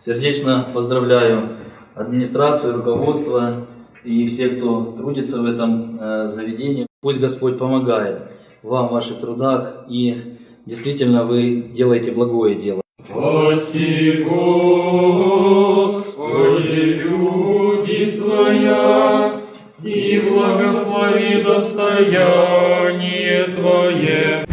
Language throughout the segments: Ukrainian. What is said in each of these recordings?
Сердечно поздравляю администрацию, руководство и всех, кто трудится в этом э, заведении. Пусть Господь помогает вам в ваших трудах и действительно вы делаете благое дело. Спаси, Господи, люди Твоя, и благослови достояние Твое.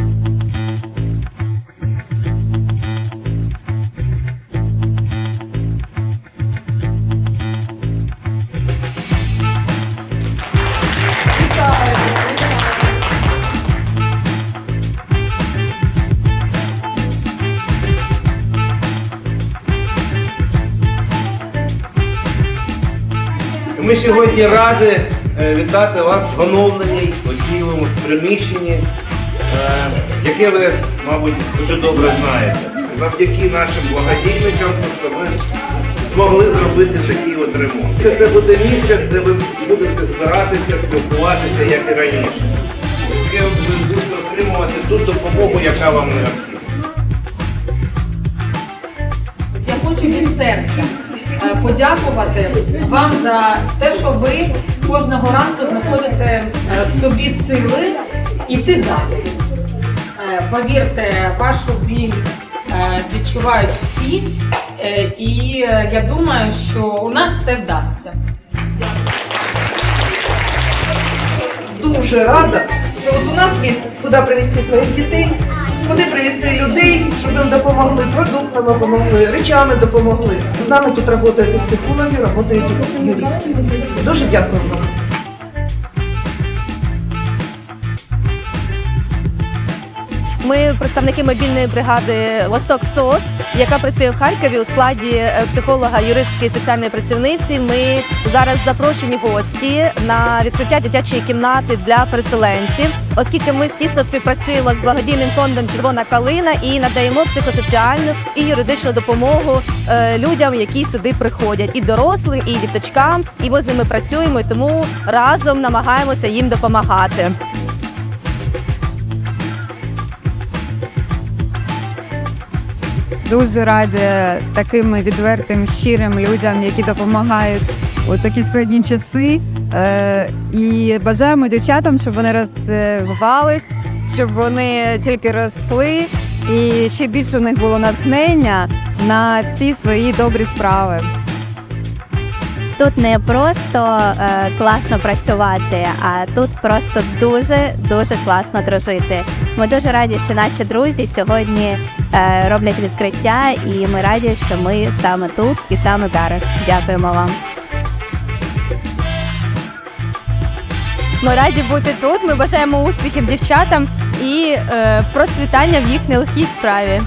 Ми сьогодні раді е, вітати вас в оновленій оцілому приміщенні, е, яке ви, мабуть, дуже добре знаєте. Завдяки нашим благодійникам ми змогли зробити такий от ремонт. Це, буде місце, де ви будете збиратися, спілкуватися, як і раніше. Ви будете отримувати ту допомогу, яка вам необхідна. Я хочу від серця подякувати вам за те, що ви кожного ранку знаходите е, в собі сили іти далі. Е, Повірте, вашу біль е, відчувають всі, е, і е, я думаю, що у нас все вдасться. дуже рада, що от у нас є куди привезти своїх дітей, куди привезти людей, щоб їм допомогли, продуктами допомогли, речами допомогли. З нами тут працюють психологи, працюють юристи. Дуже дякую вам. Ми представники мобільної бригади Восток СОС, яка працює в Харкові у складі е, психолога, юристки і соціальної працівниці. Ми зараз запрошені гості на відкриття дитячої кімнати для переселенців, оскільки ми тісно співпрацюємо з благодійним фондом Червона калина і надаємо психосоціальну і юридичну допомогу е, людям, які сюди приходять, і дорослим, і діточкам. І ми з ними працюємо, і тому разом намагаємося їм допомагати. Дуже раді таким відвертим, щирим людям, які допомагають у такі складні часи. Е, і бажаємо дівчатам, щоб вони розвивались, щоб вони тільки росли, і ще більше у них було натхнення на ці свої добрі справи. Тут не просто е, класно працювати, а тут просто дуже дуже класно дружити. Ми дуже раді, що наші друзі сьогодні е, роблять відкриття, і ми раді, що ми саме тут і саме зараз. Дякуємо вам. Ми раді бути тут. Ми бажаємо успіхів дівчатам і е, процвітання в їх нелегкій справі.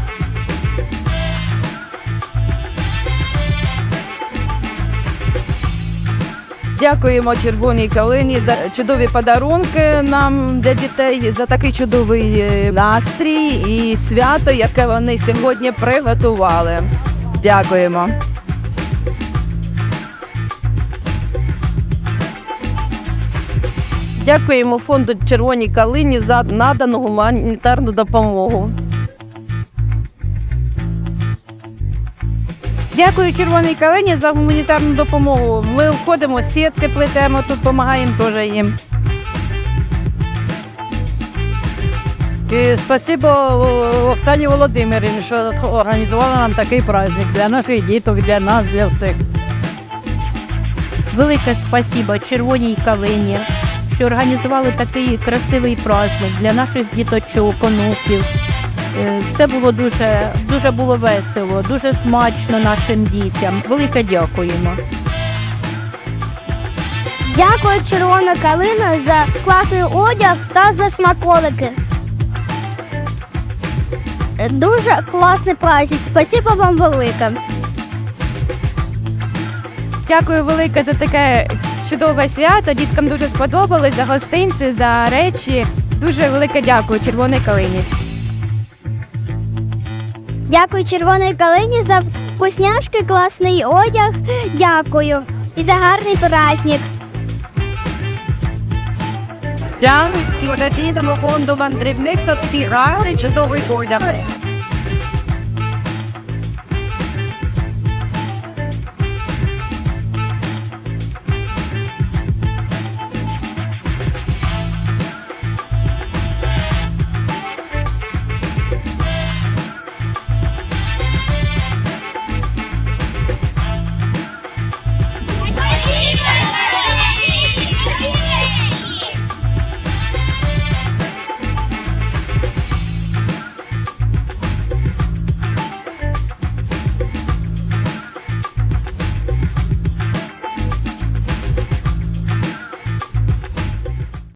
Дякуємо Червоній калині за чудові подарунки нам для дітей, за такий чудовий е, настрій і свято, яке вони сьогодні приготували. Дякуємо. Дякуємо фонду Червоній калині за надану гуманітарну допомогу. Дякую Червоній калині за гуманітарну допомогу. Ми входимо, сітки плетемо, тут допомагаємо теж їм. І спасибо Оксані Володимирівні, що організувала нам такий праздник для наших діток, для нас, для всіх. Велике спасибо Червоній калині, що організували такий красивий праздник для наших діточок, онуків. Все було дуже, дуже було весело, дуже смачно нашим дітям. Велике дякуємо. Дякую Червона калина за класний одяг та за смаколики. Дуже класний праздник. Спасибо вам велике. Дякую велике за таке чудове свято. Діткам дуже сподобалось за гостинці, за речі. Дуже велике дякую Червоній калині. Дякую Червоної калині за вкусняшки, класний одяг. Дякую. І за гарний праздник. Дякую фонду мандрівник та чудовий одяг.